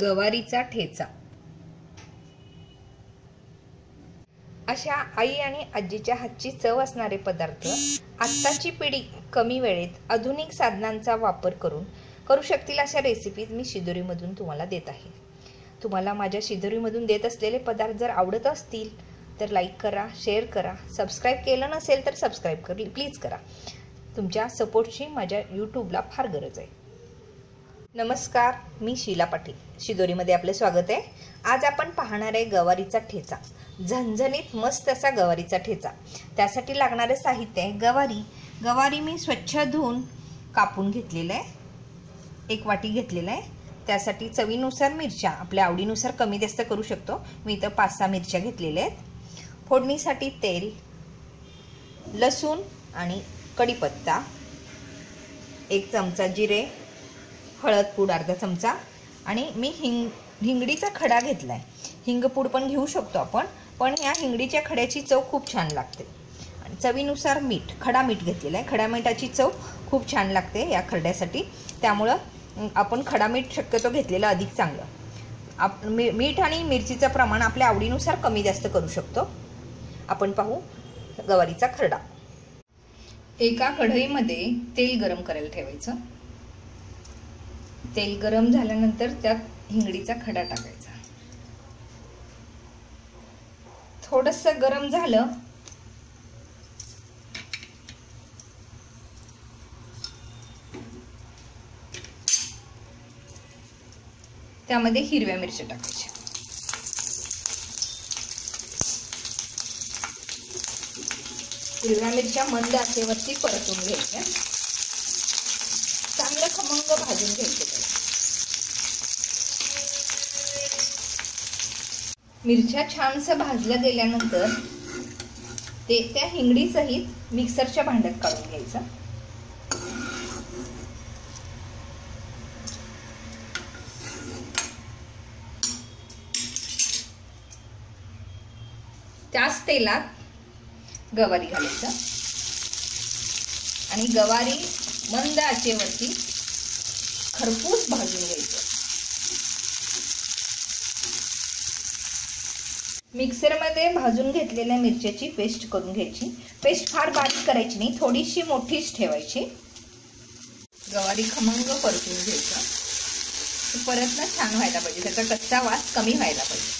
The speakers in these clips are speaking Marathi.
गवारीचा ठेचा. अशा आई आणि आजीच्या हातची चव असणारे पदार्थ आत्ताची पिढी कमी वेळेत आधुनिक साधनांचा वापर करून करू शकतील अशा रेसिपीज मी शिदोरीमधून तुम्हाला देत आहे. तुम्हाला माझ्या शिदोरीमधून देत असलेले पदार्थ जर आवडत असतील तर लाईक करा शेअर करा सबस्क्राईब केलं नसेल तर सबस्क्राईब कर प्लीज करा. तुमच्या सपोर्टची माझ्या यूट्यूबला फार गरज आहे. नमस्कार मी शीला पाटील. शिदोरीमध्ये आपले स्वागत आहे. आज आपण पाहणार आहे गवारीचा ठेचा. झणझणीत मस्त असा गवारीचा ठेचा. त्यासाठी लागणारे साहित्य आहे गवारी. गवारी मी स्वच्छ धुवून कापून घेतलेलं आहे. एक वाटी घेतलेलं आहे. त्यासाठी चवीनुसार मिरच्या आपल्या आवडीनुसार कमी जास्त करू शकतो. मी इथं पाच सहा मिरच्या घेतलेल्या आहेत. फोडणीसाठी तेल लसूण आणि कढीपत्ता एक चमचा जिरे हळद पूड अर्धा चमचा. आणि मी हिंग हिंगडीचा खडा घेतला आहे हिंगपूड पण घेऊ शकतो आपण पण ह्या हिंगडीच्या खड्याची चव खूप छान लागते. आणि चवीनुसार मीठ खडा मीठ घेतलेला आहे. खडा मिठाची चव खूप छान लागते या खरड्यासाठी. त्यामुळं आपण खडा मीठ शक्यतो घेतलेलं अधिक चांगलं. आप मी मीठ आणि मिरचीचं प्रमाण आपल्या आवडीनुसार कमी जास्त करू शकतो. आपण पाहू गवारीचा खरडा. एका कढईमध्ये तेल गरम करायला ठेवायचं. तेल गरम झाल्यानंतर त्यात हिंगडीचा खडा टाकायचा. थोडस गरम झालं त्यामध्ये हिरव्या मिरच्या टाकायच्या. हिरव्या मिरच्या मंद आचेवरती परतून घ्यायच्या. चांगलं खमंग भाजून घ्यायचं त्याला मिरच्या छानसं भाजल्या गेल्यानंतर ते त्या हिंगडी सहित मिक्सरच्या भांड्यात काढून घ्यायचं. त्याच तेलात गवारी घालायचं. आणि गवारी मंद आचेवरती खरपूस भाजून घ्यायचं. मिक्सरमध्ये भाजून घेतलेल्या मिरच्याची पेस्ट करून घ्यायची. पेस्ट फार बारीक करायची नाही थोडीशी मोठीच ठेवायची. गवारी खमंग परतून घ्यायचं. परत ना छान व्हायला पाहिजे त्याचा कच्चा वास कमी व्हायला पाहिजे.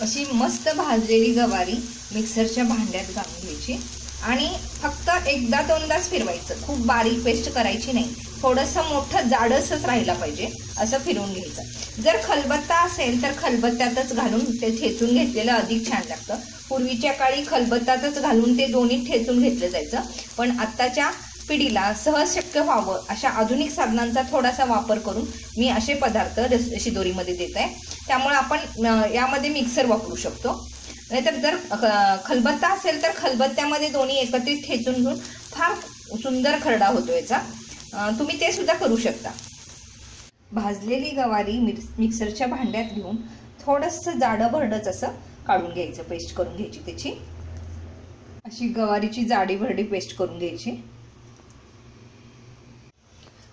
अशी मस्त भाजलेली गवारी मिक्सरच्या भांड्यात घालून घ्यायची. आणि फक्त एकदा दोनदाच फिरवायचं खूप बारीक पेस्ट करायची नाही. थोडंसं मोठं जाडसच राहिला पाहिजे असं फिरवून घ्यायचं. जर खलबत्ता असेल तर खलबत्त्यातच घालून ते ठेचून घेतलेलं अधिक छान लागतं. पूर्वीच्या काळी खलबत्तातच घालून ते दोन्ही ठेचून घेतलं जायचं. पण आत्ताच्या पिढीला सहज शक्य व्हावं अशा आधुनिक साधनांचा थोडासा वापर करून मी असे पदार्थ रस शिदोरीमध्ये देत आहे. त्यामुळे आपण यामध्ये मिक्सर वापरू शकतो. नाहीतर जर खलबत्ता असेल तर खलबत्त्यामध्ये दोन्ही एकत्रित ठेचून घेऊन फार सुंदर खरडा होतो याचा. तुम्ही ते सुद्धा करू शकता. भाजलेली गवारी मिक्सरच्या भांड्यात घेऊन थोडंसं जाडं भरडंच असं काढून घ्यायचं पेस्ट करून घ्यायची त्याची. अशी गवारीची जाडी भरडी पेस्ट करून घ्यायची.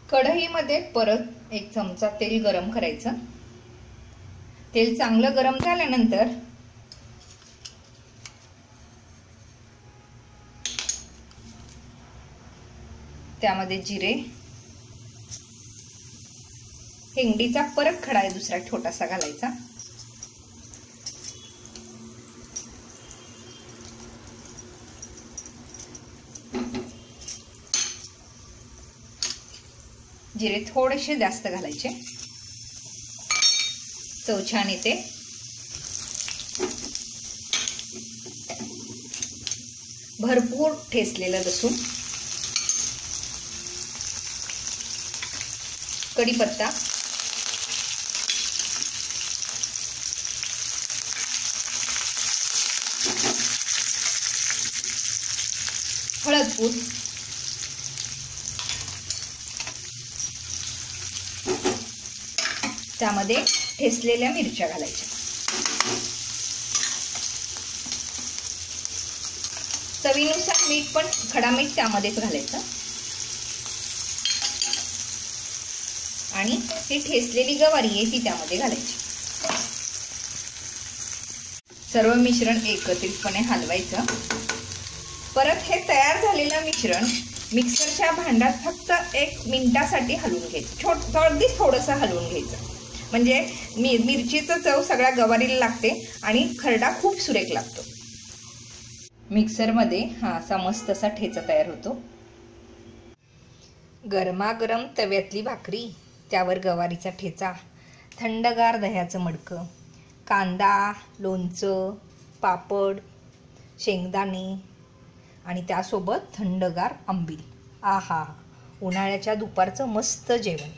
कढईमध्ये परत एक चमचा तेल गरम करायचं. तेल चांगलं गरम झाल्यानंतर त्यामध्ये जिरे हिंगडीचा परत खडा आहे दुसरा छोटासा घालायचा. जिरे थोडेसे जास्त घालायचे. चव छान येते. भरपूर ठेसलेलं लसूण. कढीपत्ता. हळदपूड त्यामध्ये ठेसलेल्या मिरच्या घालायच्या. चवीनुसार मीठ पण खडा मीठ त्यामध्येच घालायचं. आणि ही ठेचलेली गवारी आहे ती त्यामध्ये घालायची. सर्व मिश्रण एकत्रितपणे हलवायचं. परत हे तयार झालेलं मिश्रण मिक्सरच्या भांड्यात फक्त एक मिनिटासाठी हलवून घ्यायचं. छोट अगदीच थोडंसं हलवून घ्यायचं. म्हणजे मी मिरचीचं चव सगळ्या गवारीला लागते आणि खरडा खूप सुरेख लागतो. मिक्सरमध्ये हा असा मस्त असा ठेचा तयार होतो. गरमागरम तव्यातली भाकरी. त्यावर गवारीचा ठेचा थंडगार दह्याचं मडकं कांदा लोणचं पापड शेंगदाणे आणि त्यासोबत थंडगार आंबील. आहा उन्हाळ्याच्या दुपारचं मस्त जेवण.